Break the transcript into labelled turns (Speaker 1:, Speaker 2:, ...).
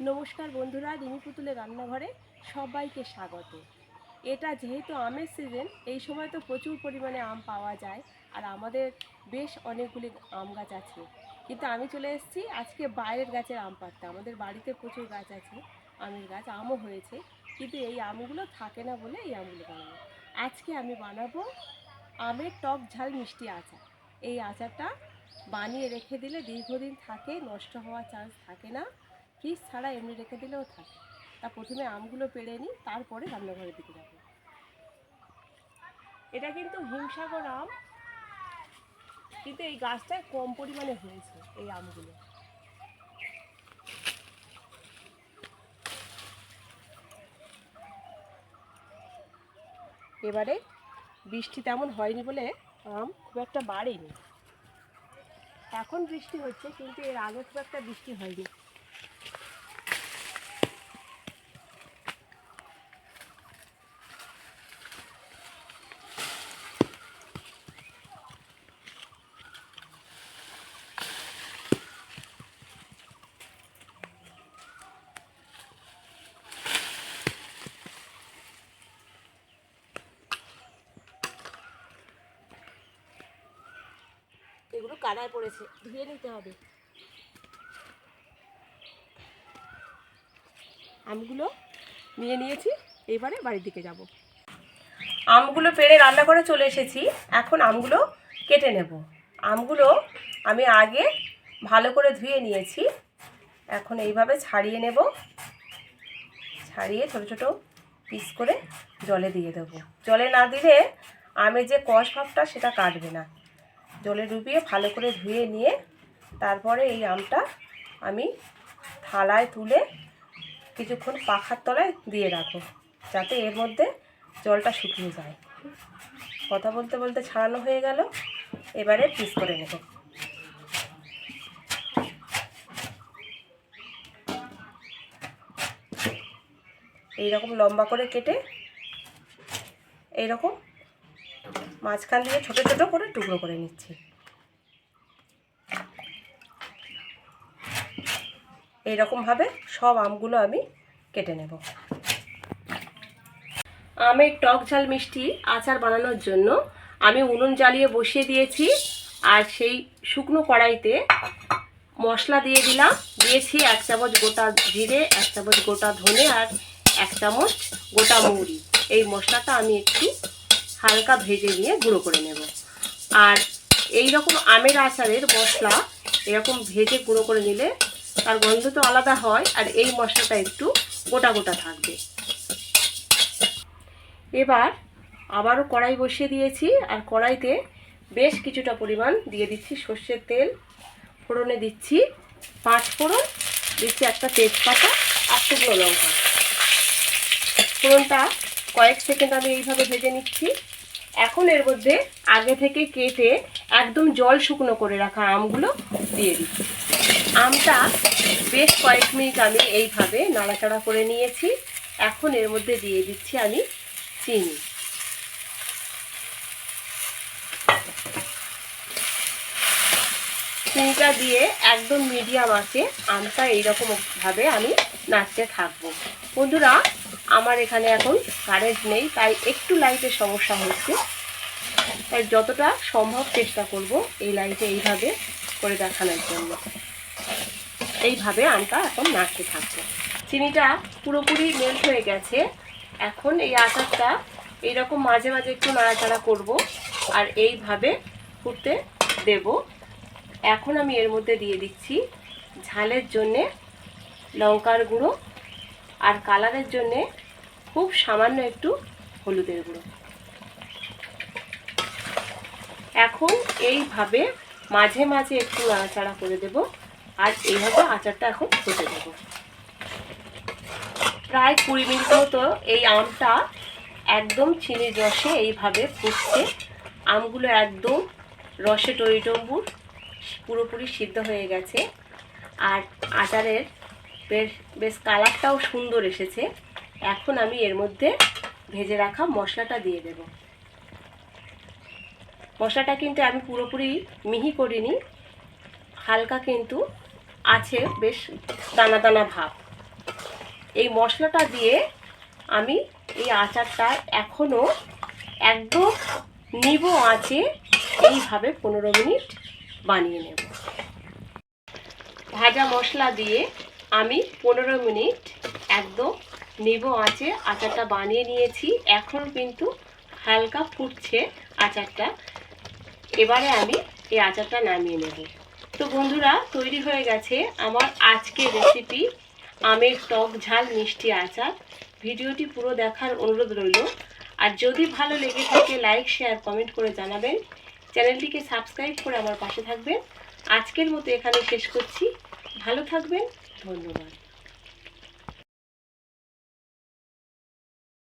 Speaker 1: নমস্কার বন্ধুরা, রিমি পুতুলের রান্নাঘরে সবাইকে স্বাগত। এটা যেহেতু আমের সিজন এই সময় তো প্রচুর পরিমাণে আম পাওয়া যায় আর আমাদের বেশ অনেকগুলি আম গাছ আছে। কিন্তু আমি চলে এসেছি আজকে বাইরের গাছের আম পাড়তে। আমাদের বাড়িতে প্রচুর গাছ আছে, আমের গাছ, আমও হয়েছে। কিন্তু এই আমগুলো থাকে না বলে এই আমগুলো বানাবো। আজকে আমি বানাবো আমের টক ঝাল মিষ্টি আচার। এই আচারটা বানিয়ে রেখে দিলে দীর্ঘদিন থাকে, নষ্ট হওয়ার চান্স থাকে না। ফ্রিজ ছাড়া এমনি রেখে দিলেও থাকে। তা প্রথমে আমগুলো পেড়ে নিই, তারপরে রান্নাঘরের দিকে যাব। এটা কিন্তু হিমসাগর আম, কিন্তু এই গাছটায় কম পরিমাণে হয়েছে এই আমগুলো। এবারে বৃষ্টি তেমন হয়নি বলে আম খুব একটা বাড়েনি। এখন বৃষ্টি হচ্ছে, কিন্তু এর আগে খুব একটা বৃষ্টি হয়নি। কাদায় পড়েছে, ধুয়ে নিতে হবে। আমগুলো নিয়ে নিয়েছি, এবারে বাড়ির দিকে যাব। আমগুলো পেড়ে রান্না করে চলে এসেছি, এখন আমগুলো কেটে নেব। আমগুলো আমি আগে ভালো করে ধুয়ে নিয়েছি, এখন এইভাবে ছাড়িয়ে নেব। ছাড়িয়ে ছোট ছোট পিস করে জলে দিয়ে দেবো। জলে না দিলে আমের যে কষ ভাবটা, সেটা কাটবে না। জলে ডুবিয়ে ভালো করে ধুয়ে নিয়ে তারপরে এই আমটা আমি থালায় তুলে কিছুক্ষণ পাখার তলায় দিয়ে রাখো যাতে এর মধ্যে জলটা শুকিয়ে যায়। কথা বলতে বলতে ছাড়ানো হয়ে গেল, এবারে পিস করে নেব। এইরকম লম্বা করে কেটে এইরকম মাঝখান দিয়ে ছোট ছোট করে টুকরো করে নিচ্ছি। এইরকমভাবে সব আমগুলো আমি কেটে নেব। আমের টক ঝাল মিষ্টি আচার বানানোর জন্য আমি উনুন জ্বালিয়ে বসিয়ে দিয়েছি আর সেই শুকনো কড়াইতে মশলা দিয়ে দিলাম। দিয়েছি এক চামচ গোটা জিরে, এক চামচ গোটা ধনে আর এক চামচ গোটা মৌরি। এই মশলাটা আমি একটু হালকা ভেজে নিয়ে গুঁড়ো করে নেব। আর এই রকম আমের আচারের মশলা এরকম ভেজে গুঁড়ো করে নিলে তার গন্ধ তো আলাদা হয় আর এই মশলাটা একটু গোটা গোটা থাকবে। এবার আবারও কড়াই বসিয়ে দিয়েছি আর কড়াইতে বেশ কিছুটা পরিমাণ দিয়ে দিচ্ছি সর্ষের তেল, ফোড়নে দিচ্ছি পাঁচ ফোড়ন, দিচ্ছি একটা তেজপাতা আর শুকনো লঙ্কা। ফোড়নটা কয়েক সেকেন্ড আমি এইভাবে ভেজে নিচ্ছি। এখন এর মধ্যে আগে থেকে কেটে একদম জল শুকনো করে রাখা আমগুলো দিয়ে দিচ্ছি। আমটা বেশ কয়েক মিনিট আমি এইভাবে নাড়াচাড়া করে নিয়েছি। এখন এর মধ্যে দিয়ে দিচ্ছি আমি চিনি। চিনিটা দিয়ে একদম মিডিয়াম আছে আমটা এইরকম ভাবে আমি নাচতে থাকব। বন্ধুরা আমার এখানে এখন কারেন্ট নেই, তাই একটু লাইটের সমস্যা হচ্ছে। তাই যতটা সম্ভব চেষ্টা করব এই লাইটে এইভাবে করে দেখানোর জন্য। এইভাবে আমটা এখন নাচতে থাকব। চিনিটা পুরোপুরি মেল্ট হয়ে গেছে। এখন এই আচারটা এইরকম মাঝে মাঝে একটু নাড়াচাড়া করব আর এইভাবে ফুটতে দেব। এখন আমি এর মধ্যে দিয়ে দিচ্ছি ঝালের জন্যে লঙ্কার গুঁড়ো আর কালারের জন্যে খুব সামান্য একটু হলুদের গুঁড়ো। এখন এইভাবে মাঝে মাঝে একটু নাড়াচাড়া করে দেব আর এইভাবে আচারটা এখন হতে দেবো। প্রায় কুড়ি মিনিট মতো এই আমটা একদম চিনির রসে এইভাবে ফুটছে আমগুলো একদম রসে টইটম্বুর পুরোপুরি সিদ্ধ হয়ে গেছে। আর আচারের বেশ বেশ কালারটাও সুন্দর এসেছে। এখন আমি এর মধ্যে ভেজে রাখা মশলাটা দিয়ে দেব। মশলাটা কিন্তু আমি পুরোপুরি মিহি করিনি, হালকা কিন্তু আছে, বেশ দানা দানা ভাব। এই মশলাটা দিয়ে আমি এই আচারটা এখনও একদম নিব আছে এইভাবে পনেরো মিনিট বানিয়ে নেব। ভাজা মশলা দিয়ে আমি পনেরো মিনিট একদম নিবো আছে আচারটা বানিয়ে নিয়েছি। এখন কিন্তু হালকা ফুটছে আচারটা। এবারে আমি এই আচারটা নামিয়ে নেব। তো বন্ধুরা, তৈরি হয়ে গেছে আমার আজকের রেসিপি আমের টক ঝাল মিষ্টি আচার। ভিডিওটি পুরো দেখার অনুরোধ রইল। আর যদি ভালো লেগে থাকে লাইক শেয়ার কমেন্ট করে জানাবেন। চ্যানেলটিকে সাবস্ক্রাইব করে আমার পাশে থাকবেন। আজকের মতো এখানে শেষ করছি। ভালো থাকবেন ধন্যবাদ।